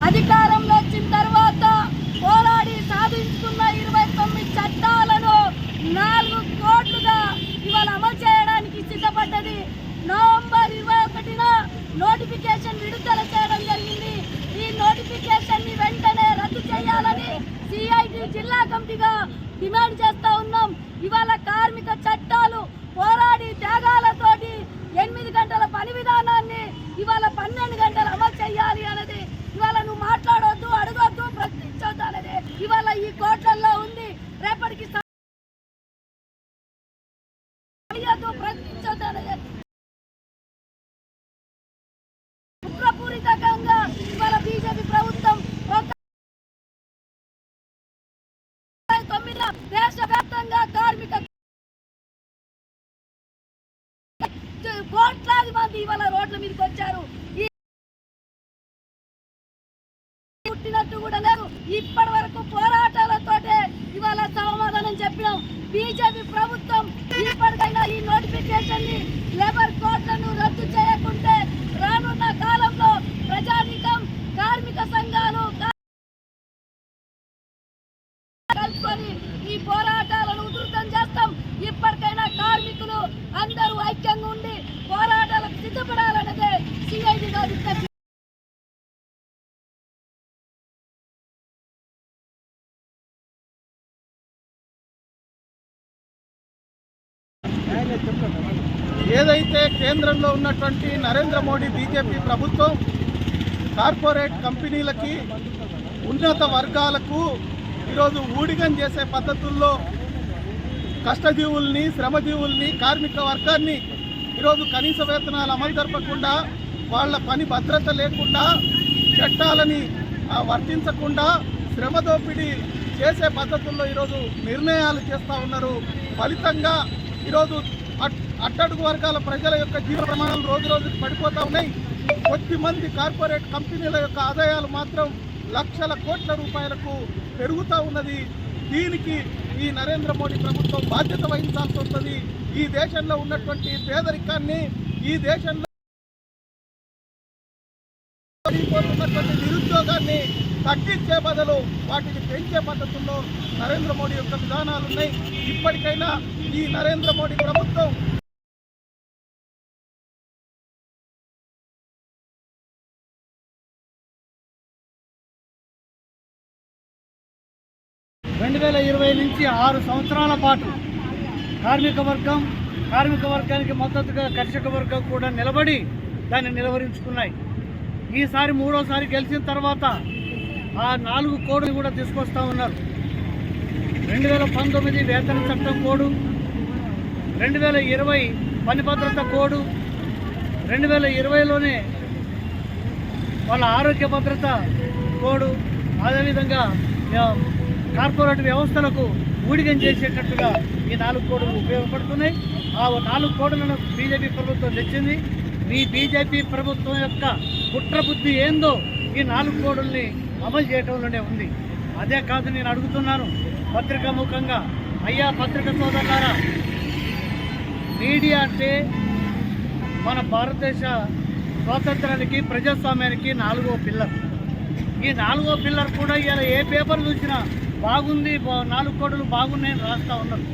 అధికారం వచ్చిన తర్వాత పోరాడి సాధించుకున్న ఇరవై తొమ్మిది చట్టాలను నాలుగు కోట్లుగా ఇవాళ అమలు చేయడానికి సిద్ధపడ్డది నవంబర్ ఇరవై ఒకటిన నోటిఫికేషన్ విడుదల చేయడం జరిగింది ఈ నోటిఫికేషన్ని వెంటనే రద్దు చేయాలని సిఐటి జిల్లా కమిటీగా డిమాండ్ చేస్తా ఉన్నాం ఇవాళ కార్మిక చట్టాలు పోరాడి త్యాగాలతోటి ఎనిమిది గంటల పని విధానాన్ని ఇవాళ పన్నెండు గంటలు అమలు చేయాలి అన్నది ఇవాళ నువ్వు మాట్లాడొద్దు అడగొద్దు ప్రశ్నించొద్దు అనేది ఇవాళ ఈ కోట్లల్లో ఉంది రేపటికి స- అడగొద్దు ప్రశ్నించొద్దు అనేది కుట్రపూరితంగా ఇవాళ బీజేపీ ప్రభుత్వం ఒక తొమ్మిది దేశవ్యాప్తంగా కార్మిక కోట్లాది మంది ఇవాళ రోడ్ల మీదకి వచ్చారు. పుట్టినట్టు కూడా లేదు. ఇప్పటి వరకు పోరాటాలతోటే ఇవాళ సమాధానం చెప్పినాం. బీజేపీ ప్రభుత్వం ఇప్పటికైనా ఈ నోటిఫికేషన్ని ఏదైతే కేంద్రంలో ఉన్నటువంటి నరేంద్ర మోడీ బీజేపీ ప్రభుత్వం కార్పొరేట్ కంపెనీలకి ఉన్నత వర్గాలకు ఈరోజు ఊడిగం చేసే పద్ధతుల్లో కష్టజీవుల్ని శ్రమజీవుల్ని కార్మిక వర్గాన్ని ఈరోజు కనీస వేతనాలు అమలు జరపకుండా వాళ్ళ పని భద్రత లేకుండా చట్టాలని వర్తించకుండా శ్రమ దోపిడీ చేసే పద్ధతుల్లో ఈరోజు నిర్ణయాలు చేస్తూ ఉన్నారు. ఫలితంగా ఈరోజు అట్టడుగు వర్గాల ప్రజల యొక్క జీవన ప్రమాణాలు రోజు రోజుకి పడిపోతూ ఉన్నాయి. కొద్ది మంది కార్పొరేట్ కంపెనీల యొక్క ఆదాయాలు మాత్రం లక్షల కోట్ల రూపాయలకు పెరుగుతూ ఉన్నది. దీనికి ఈ నరేంద్ర మోడీ ప్రభుత్వం బాధ్యత వహించాల్సి వస్తుంది. ఈ దేశంలో ఉన్నటువంటి పేదరికాన్ని ఈ దేశంలో ఉన్నటువంటి నిరుద్యోగాన్ని తగ్గించే బదులు వాటిని పెంచే పద్ధతుల్లో నరేంద్ర మోడీ యొక్క విధానాలు ఉన్నాయి ఇప్పటికైనా ఈ నరేంద్ర మోడీ ప్రభుత్వం రెండు వేల ఇరవై నుంచి ఆరు సంవత్సరాల పాటు కార్మిక వర్గం కార్మిక వర్గానికి మద్దతుగా కర్షక వర్గం కూడా నిలబడి దాన్ని నిలవరించుకున్నాయి. ఈసారి మూడోసారి గెలిచిన తర్వాత ఆ నాలుగు కోడ్లు కూడా తీసుకొస్తా ఉన్నారు. రెండు వేల పంతొమ్మిది వేతన చట్టం కోడు రెండు వేల ఇరవై పని భద్రత కోడు రెండు వేల ఇరవైలోనే వాళ్ళ ఆరోగ్య భద్రత కోడు. అదేవిధంగా కార్పొరేట్ వ్యవస్థలకు ఊడిగం చేసేటట్టుగా ఈ నాలుగు కోడులు ఉపయోగపడుతున్నాయి. ఆ నాలుగు కోడులను బీజేపీ ప్రభుత్వం తెచ్చింది. మీ బీజేపీ ప్రభుత్వం యొక్క కుట్రబుద్ధి ఏందో ఈ నాలుగు కోడుల్ని అమలు చేయటంలోనే ఉంది. అదే కాదు నేను అడుగుతున్నాను పత్రికా ముఖంగా అయ్యా పత్రిక సోదరులారా మీడియా అంటే మన భారతదేశ స్వాతంత్రానికి ప్రజాస్వామ్యానికి నాలుగో పిల్లర్. ఈ నాలుగో పిల్లర్ కూడా ఇలా ఏ పేపర్ చూసినా బాగుంది నాలుగు కోడలు బాగున్నాయని రాస్తూ ఉన్నారు.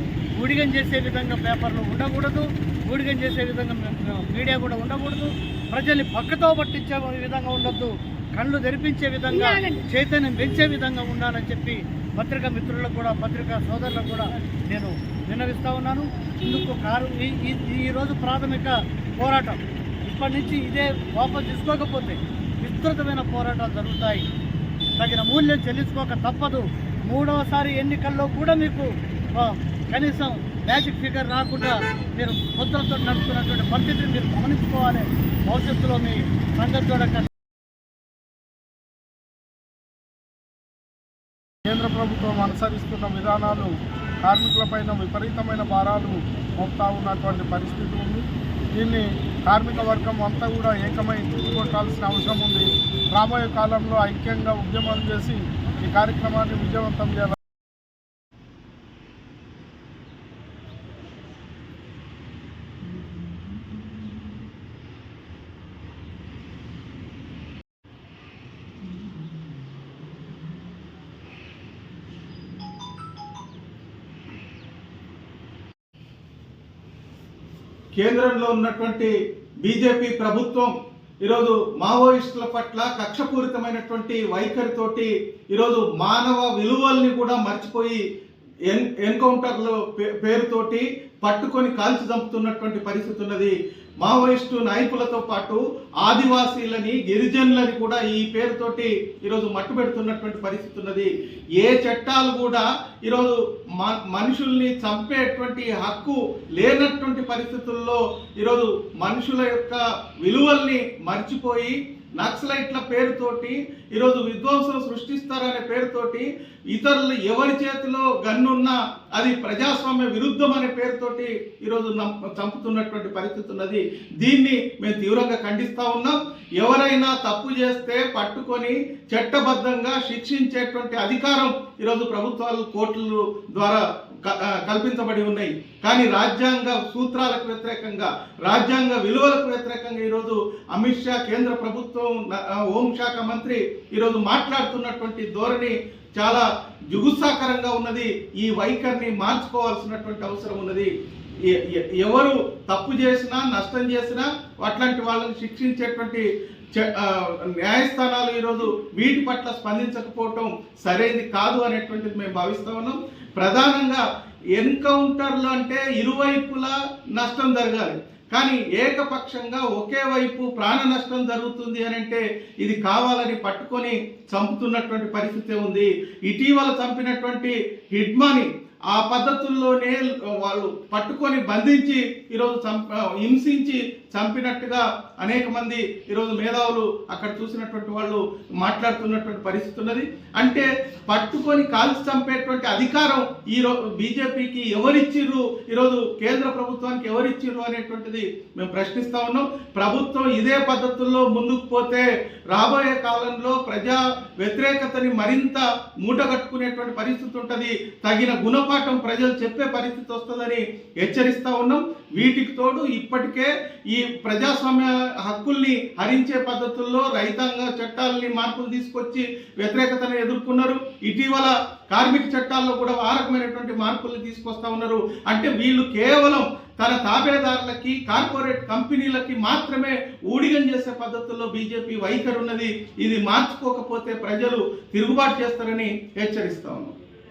ఊడిగం చేసే విధంగా పేపర్లు ఉండకూడదు ఊడిగం చేసే విధంగా మీడియా కూడా ఉండకూడదు. ప్రజల్ని పక్కతో పట్టించే విధంగా ఉండొద్దు కళ్ళు తెరిపించే విధంగా చైతన్యం పెంచే విధంగా ఉండాలని చెప్పి పత్రికా మిత్రులకు కూడా పత్రికా సోదరులకు కూడా నేను విన్నవిస్తూ ఉన్నాను. ఇందుకు కారు ఈ- ఈ- ప్రాథమిక పోరాటం. ఇప్పటి నుంచి ఇదే వాపసు తీసుకోకపోతే విస్తృతమైన పోరాటాలు జరుగుతాయి. తగిన మూల్యం చెల్లించుకోక తప్పదు. మూడవసారి ఎన్నికల్లో కూడా మీకు కనీసం మ్యాజిక్ ఫిగర్ రాకుండా మీరు ముద్రతో నడుపుతున్నటువంటి పరిస్థితిని మీరు గమనించుకోవాలి. భవిష్యత్తులో మీ సంగతి చూడక కేంద్ర ప్రభుత్వం అనుసరిస్తున్న విధానాలు కార్మికులపైన విపరీతమైన భారాలు మోపుతా ఉన్నటువంటి పరిస్థితి ఉంది. దీన్ని కార్మిక వర్గం అంతా కూడా ఏకమై కొట్టాల్సిన అవసరం ఉంది. రాబోయే కాలంలో ఐక్యంగా ఉద్యమాలు చేసి ఈ కార్యక్రమాన్ని విజయవంతం చేయాలి కేంద్రంలో ఉన్నటువంటి బీజేపీ ప్రభుత్వం ఈరోజు మావోయిస్టుల పట్ల కక్షపూరితమైనటువంటి వైఖరితోటి ఈరోజు మానవ విలువల్ని కూడా మర్చిపోయి ఎన్ ఎన్కౌంటర్లు పే- పేరుతోటి పట్టుకొని కాల్చి చంపుతున్నటువంటి పరిస్థితి ఉన్నది. మావోయిస్టు నాయకులతో పాటు ఆదివాసీలని గిరిజనులని కూడా ఈ పేరుతోటి ఈరోజు మట్టు పెడుతున్నటువంటి పరిస్థితి ఉన్నది. ఏ చట్టాలు కూడా ఈరోజు మ- మనుషుల్ని చంపేటువంటి హక్కు లేనటువంటి పరిస్థితుల్లో ఈరోజు మనుషుల యొక్క విలువల్ని మర్చిపోయి నక్సలైట్ల పేరుతోటి ఈరోజు విధ్వంసం సృష్టిస్తారనే పేరుతోటి ఇతరులు ఎవరి చేతిలో గన్నున్నా అది ప్రజాస్వామ్య విరుద్ధం అనే పేరుతోటి ఈరోజు నం- చంపుతున్నటువంటి పరిస్థితి ఉన్నది. దీన్ని మేము తీవ్రంగా ఖండిస్తూ ఉన్నాం. ఎవరైనా తప్పు చేస్తే పట్టుకొని చట్టబద్ధంగా శిక్షించేటువంటి అధికారం ఈరోజు ప్రభుత్వాలు కోర్టుల ద్వారా కల్పించబడి ఉన్నాయి. కానీ రాజ్యాంగ సూత్రాలకు వ్యతిరేకంగా రాజ్యాంగ విలువలకు వ్యతిరేకంగా ఈరోజు అమిత్ షా కేంద్ర ప్రభుత్వం హోంశాఖ మంత్రి ఈరోజు మాట్లాడుతున్నటువంటి ధోరణి చాలా జుగుత్సాకరంగా ఉన్నది. ఈ వైఖరిని మార్చుకోవాల్సినటువంటి అవసరం ఉన్నది. ఎ- ఎవరు తప్పు చేసినా నష్టం చేసినా అట్లాంటి వాళ్ళని శిక్షించేటువంటి న్యాయస్థానాలు ఈరోజు వీటి పట్ల స్పందించకపోవటం సరైనది కాదు అనేటువంటిది మేము భావిస్తూ ఉన్నాం. ప్రధానంగా ఎన్కౌంటర్లు అంటే ఇరువైపులా నష్టం జరగాలి. కానీ ఏకపక్షంగా ఒకే వైపు ప్రాణ నష్టం జరుగుతుంది అని అంటే ఇది కావాలని పట్టుకొని చంపుతున్నటువంటి పరిస్థితి ఉంది. ఇటీవల చంపినటువంటి హిడ్మాని ఆ పద్ధతుల్లోనే వాళ్ళు పట్టుకొని బంధించి ఈరోజు చంప హింసించి చంపినట్టుగా అనేక మంది ఈరోజు మేధావులు అక్కడ చూసినటువంటి వాళ్ళు మాట్లాడుతున్నటువంటి పరిస్థితి ఉన్నది. అంటే పట్టుకొని కాల్చి చంపేటువంటి అధికారం ఈ రోజు బీజేపీకి ఎవరిచ్చిర్రు? ఈరోజు కేంద్ర ప్రభుత్వానికి ఎవరిచ్చిర్రు అనేటువంటిది మేము ప్రశ్నిస్తా ఉన్నాం. ప్రభుత్వం ఇదే పద్ధతుల్లో ముందుకు పోతే రాబోయే కాలంలో ప్రజా వ్యతిరేకతని మరింత మూటగట్టుకునేటువంటి పరిస్థితి ఉంటుంది. తగిన గుణపాఠం ప్రజలు చెప్పే పరిస్థితి వస్తుందని హెచ్చరిస్తా ఉన్నాం. వీటికి తోడు ఇప్పటికే ఈ ప్రజాస్వామ్య హక్కుల్ని హరించే పద్ధతుల్లో రైతాంగ చట్టాలని మార్పులు తీసుకొచ్చి వ్యతిరేకతను ఎదుర్కొన్నారు. ఇటీవల కార్మిక చట్టాల్లో కూడా ఆ రకమైనటువంటి మార్పులు తీసుకొస్తా ఉన్నారు. అంటే వీళ్ళు కేవలం తన తాబేదారులకి కార్పొరేట్ కంపెనీలకి మాత్రమే ఊడిగం చేసే పద్ధతుల్లో బీజేపీ వైఖరి ఉన్నది. ఇది మార్చుకోకపోతే ప్రజలు తిరుగుబాటు చేస్తారని హెచ్చరిస్తా ఉన్నాం.